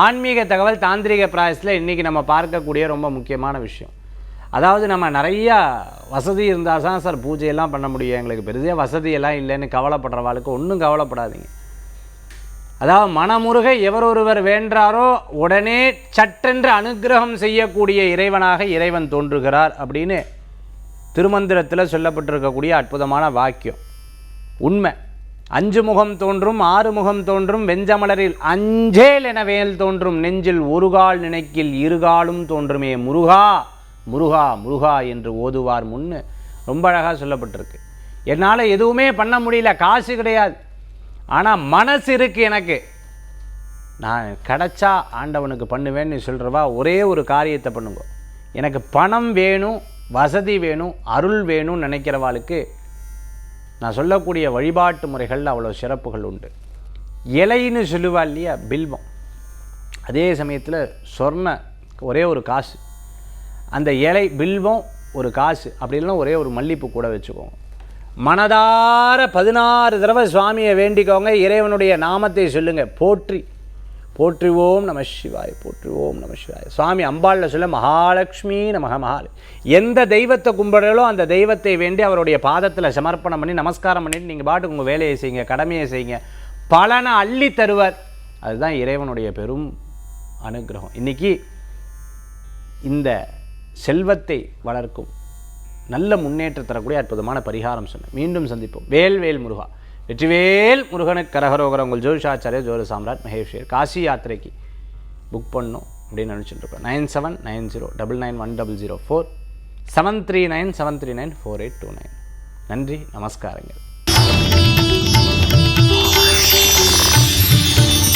ஆன்மீக தகவல் தாந்திரிக பிராயசத்தில் இன்றைக்கி நம்ம பார்க்கக்கூடிய ரொம்ப முக்கியமான விஷயம். அதாவது நம்ம நிறையா வசதி இருந்தால் தான் சார் பூஜையெல்லாம் பண்ண முடியும். எங்களுக்கு பெருசாக வசதியெல்லாம் இல்லைன்னு கவலைப்படுறவாளுக்கு ஒன்றும் கவலைப்படாதீங்க. அதாவது மனமுருக எவரொருவர் வேண்டாரோ உடனே சட்டென்று அனுக்கிரகம் செய்யக்கூடிய இறைவனாக இறைவன் தோன்றுகிறார் அப்படின்னு திருமந்திரத்தில் சொல்லப்பட்டிருக்கக்கூடிய அற்புதமான வாக்கியம். உண்மை. அஞ்சு முகம் தோன்றும் ஆறு முகம் தோன்றும் வெஞ்சமலரில் அஞ்சேல் என வேல் தோன்றும் நெஞ்சில் ஒரு கால் நினைக்கில் இருகாலும் தோன்றுமே. முருகா முருகா முருகா என்று ஓதுவார் முன்னு. ரொம்ப அழகாக சொல்லப்பட்டிருக்கு. என்னால் எதுவுமே பண்ண முடியல காசு கிடையாது. ஆனால் மனசு இருக்குது எனக்கு. நான் கிடைச்சா ஆண்டவனுக்கு பண்ணுவேன்னு சொல்கிறவா ஒரே ஒரு காரியத்தை பண்ணுங்க. எனக்கு பணம் வேணும் வசதி வேணும் அருள் வேணும்னு நினைக்கிறவாளுக்கு நான் சொல்லக்கூடிய வழிபாட்டு முறைகளில் அவ்வளோ சிறப்புகள் உண்டு. இலைன்னு சொல்லுவா இல்லையா? பில்வம். அதே சமயத்தில் சொர்ண ஒரே ஒரு காசு. அந்த இலை பில்வம் ஒரு காசு. அப்படி இல்லைன்னா ஒரே ஒரு மல்லிப்பூ கூட வச்சுக்கோங்க. மனதார பதினாறு தடவை சுவாமியை வேண்டிக்கோங்க. இறைவனுடைய நாமத்தை சொல்லுங்கள் போற்றி. போற்றுவோம் நம சிவாய் போற்றுவோம் நம சிவாய். சுவாமி அம்பாளில் சொல்ல மகாலட்சுமி நமக மகால. எந்த தெய்வத்தை கும்பிடுறோ அந்த தெய்வத்தை வேண்டி அவருடைய பாதத்தில் சமர்ப்பணம் பண்ணி நமஸ்காரம் பண்ணிட்டு நீங்கள் பாட்டுக்கு உங்கள் வேலையை செய்யுங்க கடமையை செய்யுங்க. பலனை அள்ளி தருவர். அதுதான் இறைவனுடைய பெரும் அனுகிரகம். இன்னைக்கு இந்த செல்வத்தை வளர்க்கும் நல்ல முன்னேற்றம் தரக்கூடிய அற்புதமான பரிகாரம் சொன்னேன். மீண்டும் சந்திப்போம். வேல் வேல் முருகா. வெற்றிவேல் முருகனுக்கு கரகரோகரம். உங்கள் ஜோதிஷாச்சாரிய ஜோதி சாம்ராட் மகேஷ்வர் காசி யாத்திரைக்கு புக் பண்ணணும் அப்படின்னு நினச்சிட்டு இருக்கோம். Nine seven nine zero double nine one double zero four. Seven three nine seven three nine four eight two nine. நன்றி நமஸ்காரங்கள்.